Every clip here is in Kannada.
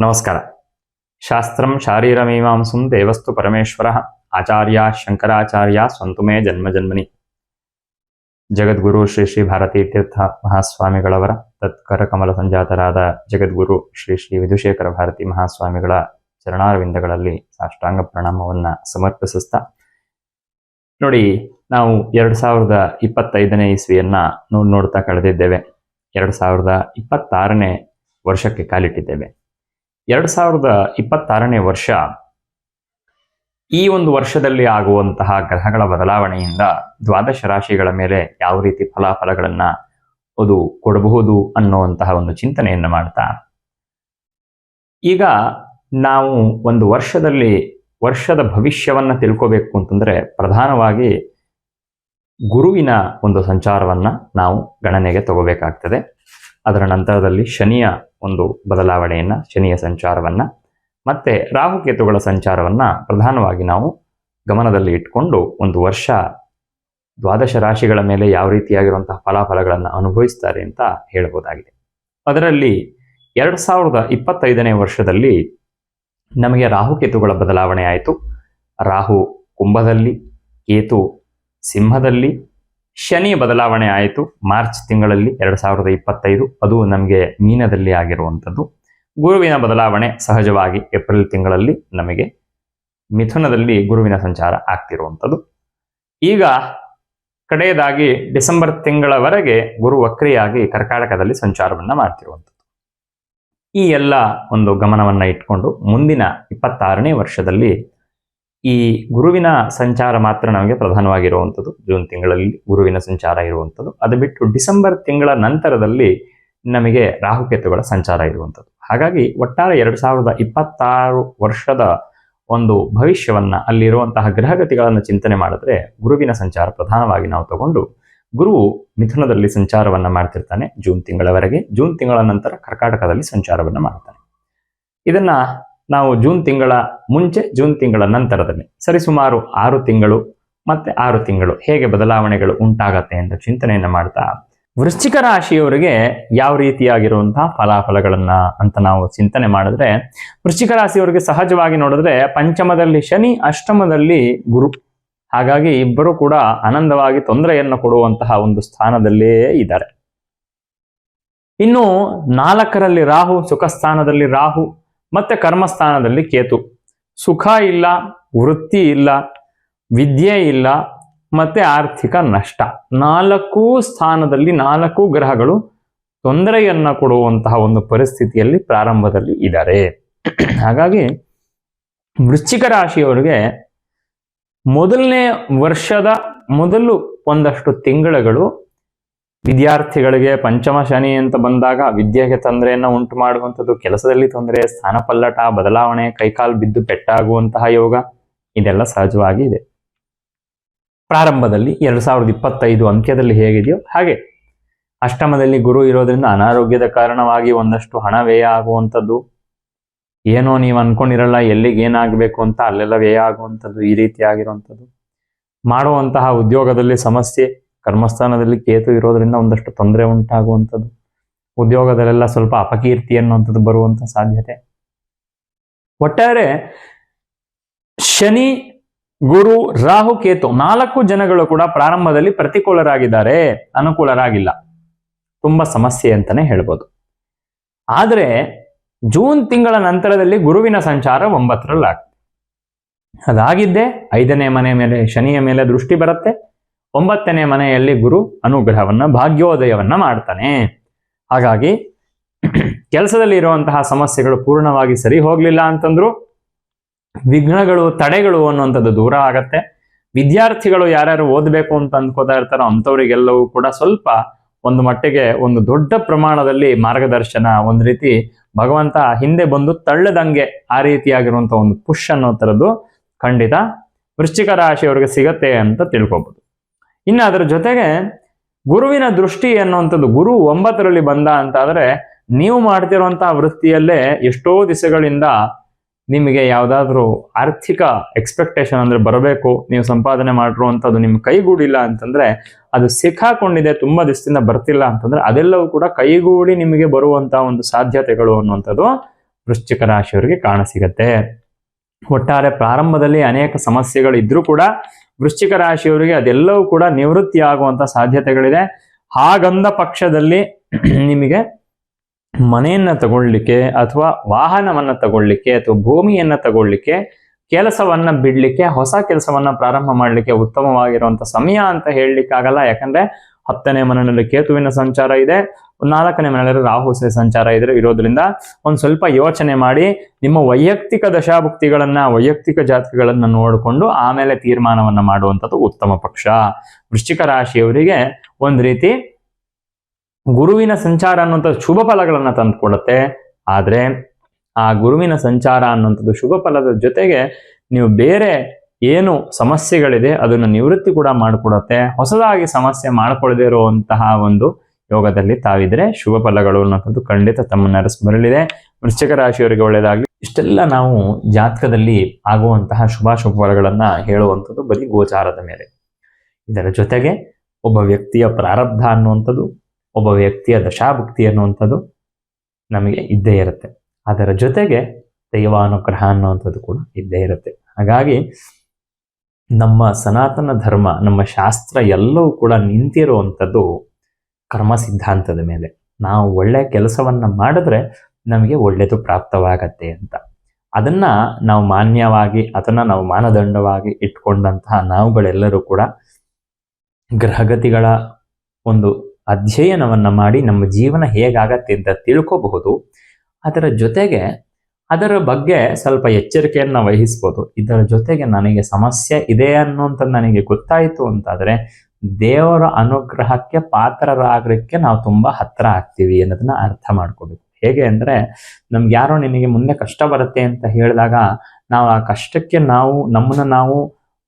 ನಮಸ್ಕಾರ. ಶಾಸ್ತ್ರಂ ಶಾರೀರಮೀಮಾಂಸುಂ ದೇವಸ್ತು ಪರಮೇಶ್ವರ ಆಚಾರ್ಯ ಶಂಕರಾಚಾರ್ಯ ಸ್ವಂತುಮೇ ಜನ್ಮ ಜನ್ಮನಿ. ಜಗದ್ಗುರು ಶ್ರೀ ಶ್ರೀ ಭಾರತೀ ತೀರ್ಥ ಮಹಾಸ್ವಾಮಿಗಳವರ ತತ್ಕರ ಕಮಲ ಸಂಜಾತರಾದ ಜಗದ್ಗುರು ಶ್ರೀ ಶ್ರೀ ವಿಧುಶೇಖರ ಭಾರತಿ ಮಹಾಸ್ವಾಮಿಗಳ ಚರಣಾರವಿಂದಗಳಲ್ಲಿ ಸಾಷ್ಟಾಂಗ ಪ್ರಣಾಮವನ್ನ ಸಮರ್ಪಿಸುತ್ತಾ ನೋಡಿ, ನಾವು ಎರಡು ಸಾವಿರದ ಇಪ್ಪತ್ತೈದನೇ ಇಸ್ವಿಯನ್ನ ನೋಡ್ ನೋಡ್ತಾ ಕಳೆದಿದ್ದೇವೆ. ಎರಡು ಸಾವಿರದ ಇಪ್ಪತ್ತಾರನೇ ವರ್ಷಕ್ಕೆ ಕಾಲಿಟ್ಟಿದ್ದೇವೆ. ಎರಡು ಸಾವಿರದ ಇಪ್ಪತ್ತಾರನೇ ವರ್ಷ ಈ ಒಂದು ವರ್ಷದಲ್ಲಿ ಆಗುವಂತಹ ಗ್ರಹಗಳ ಬದಲಾವಣೆಯಿಂದ ದ್ವಾದಶ ರಾಶಿಗಳ ಮೇಲೆ ಯಾವ ರೀತಿ ಫಲಾಫಲಗಳನ್ನ ಅದು ಕೊಡಬಹುದು ಅನ್ನುವಂತಹ ಒಂದು ಚಿಂತನೆಯನ್ನು ಮಾಡ್ತಾ, ಈಗ ನಾವು ಒಂದು ವರ್ಷದಲ್ಲಿ ವರ್ಷದ ಭವಿಷ್ಯವನ್ನ ತಿಳ್ಕೋಬೇಕು ಅಂತಂದ್ರೆ ಪ್ರಧಾನವಾಗಿ ಗುರುವಿನ ಒಂದು ಸಂಚಾರವನ್ನ ನಾವು ಗಣನೆಗೆ ತಗೋಬೇಕಾಗ್ತದೆ. ಅದರ ನಂತರದಲ್ಲಿ ಶನಿಯ ಒಂದು ಬದಲಾವಣೆಯನ್ನ, ಶನಿಯ ಸಂಚಾರವನ್ನ, ಮತ್ತೆ ರಾಹುಕೇತುಗಳ ಸಂಚಾರವನ್ನ ಪ್ರಧಾನವಾಗಿ ನಾವು ಗಮನದಲ್ಲಿ ಇಟ್ಕೊಂಡು ಒಂದು ವರ್ಷ ದ್ವಾದಶ ರಾಶಿಗಳ ಮೇಲೆ ಯಾವ ರೀತಿಯಾಗಿರುವಂತಹ ಫಲಾಫಲಗಳನ್ನು ಅನುಭವಿಸ್ತಾರೆ ಅಂತ ಹೇಳಬಹುದಾಗಿದೆ ಅದರಲ್ಲಿ ಎರಡು ಸಾವಿರದ ಇಪ್ಪತ್ತೈದನೇ ವರ್ಷದಲ್ಲಿ ನಮಗೆ ರಾಹುಕೇತುಗಳ ಬದಲಾವಣೆ ಆಯಿತು. ರಾಹು ಕುಂಭದಲ್ಲಿ, ಕೇತು ಸಿಂಹದಲ್ಲಿ, ಶನಿ ಬದಲಾವಣೆ ಆಯಿತು. ಮಾರ್ಚ್ ತಿಂಗಳಲ್ಲಿ ಎರಡು ಸಾವಿರದ ಇಪ್ಪತ್ತೈದು, ಅದು ನಮಗೆ ಮೀನದಲ್ಲಿ ಆಗಿರುವಂಥದ್ದು. ಗುರುವಿನ ಬದಲಾವಣೆ ಸಹಜವಾಗಿ ಏಪ್ರಿಲ್ ತಿಂಗಳಲ್ಲಿ ನಮಗೆ ಮಿಥುನದಲ್ಲಿ ಗುರುವಿನ ಸಂಚಾರ ಆಗ್ತಿರುವಂಥದ್ದು. ಈಗ ಕಡೆಯದಾಗಿ ಡಿಸೆಂಬರ್ ತಿಂಗಳವರೆಗೆ ಗುರು ವಕ್ರಿಯಾಗಿ ಕರ್ಕಾಟಕದಲ್ಲಿ ಸಂಚಾರವನ್ನು ಮಾಡ್ತಿರುವಂಥದ್ದು. ಈ ಎಲ್ಲ ಒಂದು ಗಮನವನ್ನು ಇಟ್ಕೊಂಡು ಮುಂದಿನ ಇಪ್ಪತ್ತಾರನೇ ವರ್ಷದಲ್ಲಿ ಈ ಗುರುವಿನ ಸಂಚಾರ ಮಾತ್ರ ನಮಗೆ ಪ್ರಧಾನವಾಗಿರುವಂಥದ್ದು. ಜೂನ್ ತಿಂಗಳಲ್ಲಿ ಗುರುವಿನ ಸಂಚಾರ ಇರುವಂಥದ್ದು. ಅದು ಬಿಟ್ಟು ಡಿಸೆಂಬರ್ ತಿಂಗಳ ನಂತರದಲ್ಲಿ ನಮಗೆ ರಾಹುಕೇತುಗಳ ಸಂಚಾರ ಇರುವಂಥದ್ದು. ಹಾಗಾಗಿ ಒಟ್ಟಾರೆ ಎರಡು ಸಾವಿರದ ಇಪ್ಪತ್ತಾರು ವರ್ಷದ ಒಂದು ಭವಿಷ್ಯವನ್ನ ಅಲ್ಲಿರುವಂತಹ ಗ್ರಹಗತಿಗಳನ್ನು ಚಿಂತನೆ ಮಾಡಿದ್ರೆ ಗುರುವಿನ ಸಂಚಾರ ಪ್ರಧಾನವಾಗಿ ನಾವು ತಗೊಂಡು ಗುರುವು ಮಿಥುನದಲ್ಲಿ ಸಂಚಾರವನ್ನ ಮಾಡ್ತಿರ್ತಾನೆ ಜೂನ್ ತಿಂಗಳವರೆಗೆ. ಜೂನ್ ತಿಂಗಳ ನಂತರ ಕರ್ಕಾಟಕದಲ್ಲಿ ಸಂಚಾರವನ್ನ ಮಾಡ್ತಾನೆ. ಇದನ್ನ ನಾವು ಜೂನ್ ತಿಂಗಳ ಮುಂಚೆ, ಜೂನ್ ತಿಂಗಳ ನಂತರದಲ್ಲಿ ಸರಿಸುಮಾರು ಆರು ತಿಂಗಳು ಮತ್ತೆ ಆರು ತಿಂಗಳು ಹೇಗೆ ಬದಲಾವಣೆಗಳು ಉಂಟಾಗತ್ತೆ ಅಂತ ಚಿಂತನೆಯನ್ನ ಮಾಡ್ತಾ ವೃಶ್ಚಿಕ ರಾಶಿಯವರಿಗೆ ಯಾವ ರೀತಿಯಾಗಿರುವಂತಹ ಫಲಾಫಲಗಳನ್ನ ಅಂತ ನಾವು ಚಿಂತನೆ ಮಾಡಿದ್ರೆ ವೃಶ್ಚಿಕ ರಾಶಿಯವರಿಗೆ ಸಹಜವಾಗಿ ನೋಡಿದ್ರೆ ಪಂಚಮದಲ್ಲಿ ಶನಿ, ಅಷ್ಟಮದಲ್ಲಿ ಗುರು. ಹಾಗಾಗಿ ಇಬ್ಬರು ಕೂಡ ಆನಂದವಾಗಿ ತೊಂದರೆಯನ್ನು ಕೊಡುವಂತಹ ಒಂದು ಸ್ಥಾನದಲ್ಲೇ ಇದ್ದಾರೆ. ಇನ್ನು ನಾಲ್ಕರಲ್ಲಿ ರಾಹು ಸುಖ ಸ್ಥಾನದಲ್ಲಿ ರಾಹು, ಮತ್ತೆ ಕರ್ಮಸ್ಥಾನದಲ್ಲಿ ಕೇತು. ಸುಖ ಇಲ್ಲ, ವೃತ್ತಿ ಇಲ್ಲ, ವಿದ್ಯೆ ಇಲ್ಲ, ಮತ್ತೆ ಆರ್ಥಿಕ ನಷ್ಟ. ನಾಲ್ಕು ಸ್ಥಾನದಲ್ಲಿ ನಾಲ್ಕು ಗ್ರಹಗಳು ತೊಂದರೆಯನ್ನ ಕೊಡುವಂತಹ ಒಂದು ಪರಿಸ್ಥಿತಿಯಲ್ಲಿ ಪ್ರಾರಂಭದಲ್ಲಿ ಇದ್ದಾರೆ. ಹಾಗಾಗಿ ವೃಶ್ಚಿಕ ರಾಶಿಯವರಿಗೆ ಮೊದಲನೇ ವರ್ಷದ ಮೊದಲು ಒಂದಷ್ಟು ತಿಂಗಳುಗಳು ವಿದ್ಯಾರ್ಥಿಗಳಿಗೆ ಪಂಚಮ ಶನಿ ಅಂತ ಬಂದಾಗ ವಿದ್ಯೆಗೆ ತೊಂದರೆಯನ್ನು ಉಂಟು ಮಾಡುವಂಥದ್ದು, ಕೆಲಸದಲ್ಲಿ ತೊಂದರೆ, ಸ್ಥಾನ ಪಲ್ಲಟ, ಬದಲಾವಣೆ, ಕೈಕಾಲು ಬಿದ್ದು ಪೆಟ್ಟಾಗುವಂತಹ ಯೋಗ, ಇದೆಲ್ಲ ಸಹಜವಾಗಿ ಇದೆ. ಪ್ರಾರಂಭದಲ್ಲಿ ಎರಡು ಸಾವಿರದ ಇಪ್ಪತ್ತೈದು ಅಂತ್ಯದಲ್ಲಿ ಹೇಗಿದೆಯೋ ಹಾಗೆ. ಅಷ್ಟಮದಲ್ಲಿ ಗುರು ಇರೋದ್ರಿಂದ ಅನಾರೋಗ್ಯದ ಕಾರಣವಾಗಿ ಒಂದಷ್ಟು ಹಣ ವ್ಯಯ ಆಗುವಂಥದ್ದು ಏನೋ ನೀವು ಅನ್ಕೊಂಡಿರಲ್ಲ, ಎಲ್ಲಿಗೆ ಏನಾಗಬೇಕು ಅಂತ ಅಲ್ಲೆಲ್ಲ ವ್ಯಯ ಆಗುವಂಥದ್ದು ಈ ರೀತಿ ಆಗಿರುವಂಥದ್ದು. ಮಾಡುವಂತಹ ಉದ್ಯೋಗದಲ್ಲಿ ಸಮಸ್ಯೆ, ಕರ್ಮಸ್ಥಾನದಲ್ಲಿ ಕೇತು ಇರೋದ್ರಿಂದ ಒಂದಷ್ಟು ತೊಂದರೆ ಉಂಟಾಗುವಂಥದ್ದು. ಉದ್ಯೋಗದಲ್ಲೆಲ್ಲ ಸ್ವಲ್ಪ ಅಪಕೀರ್ತಿ ಅನ್ನುವಂಥದ್ದು ಬರುವಂತ ಸಾಧ್ಯತೆ. ಒಟ್ಟಾರೆ, ಶನಿ, ಗುರು, ರಾಹು, ಕೇತು ನಾಲ್ಕು ಜನಗಳು ಕೂಡ ಪ್ರಾರಂಭದಲ್ಲಿ ಪ್ರತಿಕೂಲರಾಗಿದ್ದಾರೆ, ಅನುಕೂಲರಾಗಿಲ್ಲ. ತುಂಬಾ ಸಮಸ್ಯೆ ಅಂತಾನೆ ಹೇಳ್ಬೋದು. ಆದ್ರೆ ಜೂನ್ ತಿಂಗಳ ನಂತರದಲ್ಲಿ ಗುರುವಿನ ಸಂಚಾರ ಒಂಬತ್ತರಲ್ಲಿ ಆಗ್ತದೆ ಅದಾಗಿದ್ದೇ ಐದನೇ ಮನೆ ಮೇಲೆ, ಶನಿಯ ಮೇಲೆ ದೃಷ್ಟಿ ಬರುತ್ತೆ. ಒಂಬತ್ತನೇ ಮನೆಯಲ್ಲಿ ಗುರು ಅನುಗ್ರಹವನ್ನ, ಭಾಗ್ಯೋದಯವನ್ನ ಮಾಡ್ತಾನೆ. ಹಾಗಾಗಿ ಕೆಲಸದಲ್ಲಿ ಇರುವಂತಹ ಸಮಸ್ಯೆಗಳು ಪೂರ್ಣವಾಗಿ ಸರಿ ಹೋಗ್ಲಿಲ್ಲ ಅಂತಂದ್ರು ವಿಘ್ನಗಳು, ತಡೆಗಳು ಅನ್ನುವಂಥದ್ದು ದೂರ ಆಗತ್ತೆ. ವಿದ್ಯಾರ್ಥಿಗಳು ಯಾರ್ಯಾರು ಓದಬೇಕು ಅಂತ ಅಂದ್ಕೋತಾ ಇರ್ತಾರೋ ಅಂಥವ್ರಿಗೆಲ್ಲವೂ ಕೂಡ ಸ್ವಲ್ಪ ಒಂದು ಮಟ್ಟಿಗೆ ಒಂದು ದೊಡ್ಡ ಪ್ರಮಾಣದಲ್ಲಿ ಮಾರ್ಗದರ್ಶನ, ಒಂದು ರೀತಿ ಭಗವಂತ ಹಿಂದೆ ಬಂದು ತಳ್ಳದಂಗೆ ಆ ರೀತಿಯಾಗಿರುವಂಥ ಒಂದು ಪುಷ್ ಅನ್ನೋ ಥರದ್ದು ಖಂಡಿತ ವೃಶ್ಚಿಕ ರಾಶಿಯವರಿಗೆ ಸಿಗತ್ತೆ ಅಂತ ತಿಳ್ಕೊಬೋದು. ಇನ್ನು ಅದರ ಜೊತೆಗೆ ಗುರುವಿನ ದೃಷ್ಟಿ ಅನ್ನುವಂಥದ್ದು ಗುರು ಒಂಬತ್ತರಲ್ಲಿ ಬಂದ ಅಂತ ಆದ್ರೆ ನೀವು ಮಾಡ್ತಿರುವಂತಹ ವೃತ್ತಿಯಲ್ಲೇ ಎಷ್ಟೋ ದಿಸಗಳಿಂದ ನಿಮಗೆ ಯಾವುದಾದ್ರೂ ಆರ್ಥಿಕ ಎಕ್ಸ್ಪೆಕ್ಟೇಷನ್ ಅಂದರೆ ಬರಬೇಕು, ನೀವು ಸಂಪಾದನೆ ಮಾಡಿರುವಂಥದ್ದು ನಿಮ್ಮ ಕೈಗೂಡಿಲ್ಲ ಅಂತಂದರೆ ಅದು ಸಿಕ್ಕಾಕೊಂಡಿದೆ, ತುಂಬ ದಿವಸದಿಂದ ಬರ್ತಿಲ್ಲ ಅಂತಂದರೆ ಅದೆಲ್ಲವೂ ಕೂಡ ಕೈಗೂಡಿ ನಿಮಗೆ ಬರುವಂಥ ಒಂದು ಸಾಧ್ಯತೆಗಳು ಅನ್ನುವಂಥದ್ದು ವೃಶ್ಚಿಕ ರಾಶಿಯವರಿಗೆ ಕಾಣಸಿಗತ್ತೆ. ಒಟ್ಟಾರೆ ಪ್ರಾರಂಭದಲ್ಲಿ ಅನೇಕ ಸಮಸ್ಯೆಗಳು ಇದ್ರೂ ಕೂಡ ವೃಶ್ಚಿಕ ರಾಶಿಯವರಿಗೆ ಅದೆಲ್ಲವೂ ಕೂಡ ನಿವೃತ್ತಿ ಆಗುವಂಥ ಸಾಧ್ಯತೆಗಳಿದೆ. ಹಾಗಂದ ಪಕ್ಷದಲ್ಲಿ ನಿಮಗೆ ಮನೆಯನ್ನ ತಗೊಳ್ಳಿಕ್ಕೆ ಅಥವಾ ವಾಹನವನ್ನ ತಗೊಳ್ಳಿಕ್ಕೆ ಅಥವಾ ಭೂಮಿಯನ್ನು ತಗೊಳ್ಳಿಕ್ಕೆ ಕೆಲಸವನ್ನ ಬಿಡ್ಲಿಕ್ಕೆ, ಹೊಸ ಕೆಲಸವನ್ನ ಪ್ರಾರಂಭ ಮಾಡಲಿಕ್ಕೆ ಉತ್ತಮವಾಗಿರುವಂತ ಸಮಯ ಅಂತ ಹೇಳಲಿಕ್ಕಾಗಲ್ಲ. ಯಾಕಂದ್ರೆ ಹತ್ತನೇ ಮನೆಯಲ್ಲಿ ಕೇತುವಿನ ಸಂಚಾರ ಇದೆ, ನಾಲ್ಕನೇ ಮನೆಯಲ್ಲಿ ರಾಹುಸೆ ಸಂಚಾರ ಇದ್ರೆ ಇರೋದ್ರಿಂದ ಒಂದು ಸ್ವಲ್ಪ ಯೋಚನೆ ಮಾಡಿ ನಿಮ್ಮ ವೈಯಕ್ತಿಕ ದಶಾಭುಕ್ತಿಗಳನ್ನ, ವೈಯಕ್ತಿಕ ಜಾತಕಗಳನ್ನ ನೋಡಿಕೊಂಡು ಆಮೇಲೆ ತೀರ್ಮಾನವನ್ನ ಮಾಡುವಂಥದ್ದು ಉತ್ತಮ ಪಕ್ಷ. ವೃಶ್ಚಿಕ ರಾಶಿಯವರಿಗೆ ಒಂದು ರೀತಿ ಗುರುವಿನ ಸಂಚಾರ ಅನ್ನುವಂಥದ್ದು ಶುಭ ಫಲಗಳನ್ನು ತಂದುಕೊಡುತ್ತೆ. ಆದರೆ ಆ ಗುರುವಿನ ಸಂಚಾರ ಅನ್ನುವಂಥದ್ದು ಶುಭ ಫಲದ ಜೊತೆಗೆ ನೀವು ಬೇರೆ ಏನು ಸಮಸ್ಯೆಗಳಿದೆ ಅದನ್ನು ನಿವೃತ್ತಿ ಕೂಡ ಮಾಡಿಕೊಡುತ್ತೆ. ಹೊಸದಾಗಿ ಸಮಸ್ಯೆ ಮಾಡಿಕೊಳ್ಳದೇ ಇರುವಂತಹ ಒಂದು ಯೋಗದಲ್ಲಿ ತಾವಿದ್ರೆ ಶುಭ ಫಲಗಳು ಅನ್ನೋದು ಖಂಡಿತ ತಮ್ಮನ್ನು ಬರಲಿದೆ ವೃಶ್ಚಿಕ ರಾಶಿಯವರಿಗೆ ಒಳ್ಳೆಯದಾಗಲಿ, ಇಷ್ಟೆಲ್ಲ ನಾವು ಜಾತಕದಲ್ಲಿ ಆಗುವಂತಹ ಶುಭಾಶುಭ ಫಲಗಳನ್ನು ಹೇಳುವಂಥದ್ದು ಬರೀ ಗೋಚಾರದ ಮೇಲೆ. ಇದರ ಜೊತೆಗೆ ಒಬ್ಬ ವ್ಯಕ್ತಿಯ ಪ್ರಾರಬ್ಧ ಅನ್ನುವಂಥದ್ದು ಒಬ್ಬ ವ್ಯಕ್ತಿಯ ದಶಾಭುಕ್ತಿ ಅನ್ನುವಂಥದ್ದು ನಮಗೆ ಇದ್ದೇ ಇರುತ್ತೆ. ಅದರ ಜೊತೆಗೆ ದೈವಾನುಗ್ರಹ ಅನ್ನುವಂಥದ್ದು ಕೂಡ ಇದ್ದೇ ಇರುತ್ತೆ. ಹಾಗಾಗಿ ನಮ್ಮ ಸನಾತನ ಧರ್ಮ, ನಮ್ಮ ಶಾಸ್ತ್ರ ಎಲ್ಲವೂ ಕೂಡ ನಿಂತಿರುವಂಥದ್ದು ಕರ್ಮ ಸಿದ್ಧಾಂತದ ಮೇಲೆ. ನಾವು ಒಳ್ಳೆ ಕೆಲಸವನ್ನು ಮಾಡಿದ್ರೆ ನಮಗೆ ಒಳ್ಳೆಯದು ಪ್ರಾಪ್ತವಾಗತ್ತೆ ಅಂತ. ಅದನ್ನ ನಾವು ಮಾನ್ಯವಾಗಿ, ಅದನ್ನ ನಾವು ಮಾನದಂಡವಾಗಿ ಇಟ್ಕೊಂಡಂತಹ ನಾವುಗಳೆಲ್ಲರೂ ಕೂಡ ಗ್ರಹಗತಿಗಳ ಒಂದು ಅಧ್ಯಯನವನ್ನ ಮಾಡಿ ನಮ್ಮ ಜೀವನ ಹೇಗಾಗತ್ತೆ ಅಂತ ತಿಳ್ಕೋಬಹುದು. ಅದರ ಜೊತೆಗೆ ಅದರ ಬಗ್ಗೆ ಸ್ವಲ್ಪ ಎಚ್ಚರಿಕೆಯನ್ನು ವಹಿಸ್ಬೋದು. ಇದರ ಜೊತೆಗೆ ನನಗೆ ಸಮಸ್ಯೆ ಇದೆ ಅನ್ನುವಂಥದ್ದು ನನಗೆ ಗೊತ್ತಾಯಿತು ಅಂತಾದರೆ ದೇವರ ಅನುಗ್ರಹಕ್ಕೆ ಪಾತ್ರರಾಗಲಿಕ್ಕೆ ನಾವು ತುಂಬ ಹತ್ತಿರ ಆಗ್ತೀವಿ ಅನ್ನೋದನ್ನ ಅರ್ಥ ಮಾಡ್ಕೋಬೇಕು. ಹೇಗೆ ಅಂದರೆ ನಮ್ಗೆ ಯಾರೋ ನಿನಗೆ ಮುಂದೆ ಕಷ್ಟ ಬರುತ್ತೆ ಅಂತ ಹೇಳಿದಾಗ ನಾವು ಆ ಕಷ್ಟಕ್ಕೆ ನಾವು ನಮ್ಮನ್ನ ನಾವು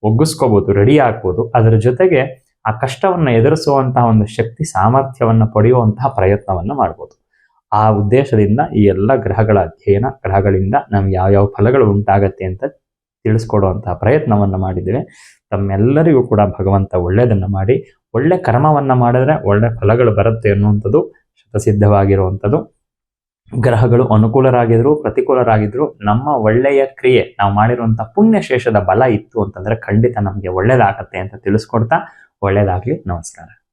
ಒಗ್ಗಿಸ್ಕೋಬೋದು ರೆಡಿ ಆಗ್ಬೋದು. ಅದರ ಜೊತೆಗೆ ಆ ಕಷ್ಟವನ್ನು ಎದುರಿಸುವಂತಹ ಒಂದು ಶಕ್ತಿ, ಸಾಮರ್ಥ್ಯವನ್ನು ಪಡೆಯುವಂತಹ ಪ್ರಯತ್ನವನ್ನು ಮಾಡ್ಬೋದು. ಆ ಉದ್ದೇಶದಿಂದ ಈ ಎಲ್ಲ ಗ್ರಹಗಳ ಅಧ್ಯಯನ, ಗ್ರಹಗಳಿಂದ ನಮ್ಗೆ ಯಾವ್ಯಾವ ಫಲಗಳು ಉಂಟಾಗತ್ತೆ ಅಂತ ತಿಳಿಸ್ಕೊಡುವಂತಹ ಪ್ರಯತ್ನವನ್ನು ಮಾಡಿದ್ದೇವೆ. ತಮ್ಮೆಲ್ಲರಿಗೂ ಕೂಡ ಭಗವಂತ ಒಳ್ಳೆಯದನ್ನು ಮಾಡಿ, ಒಳ್ಳೆ ಕರ್ಮವನ್ನು ಮಾಡಿದ್ರೆ ಒಳ್ಳೆ ಫಲಗಳು ಬರುತ್ತೆ ಅನ್ನುವಂಥದ್ದು ಶತಸಿದ್ಧವಾಗಿರುವಂಥದ್ದು. ಗ್ರಹಗಳು ಅನುಕೂಲರಾಗಿದ್ರು, ಪ್ರತಿಕೂಲರಾಗಿದ್ರು, ನಮ್ಮ ಒಳ್ಳೆಯ ಕ್ರಿಯೆ, ನಾವು ಮಾಡಿರುವಂಥ ಪುಣ್ಯಶೇಷದ ಬಲ ಇತ್ತು ಅಂತಂದರೆ ಖಂಡಿತ ನಮಗೆ ಒಳ್ಳೆಯದಾಗತ್ತೆ ಅಂತ ತಿಳಿಸ್ಕೊಡ್ತಾ ಒಳ್ಳೇದಾಗ್ಲಿ. ನಮಸ್ಕಾರ.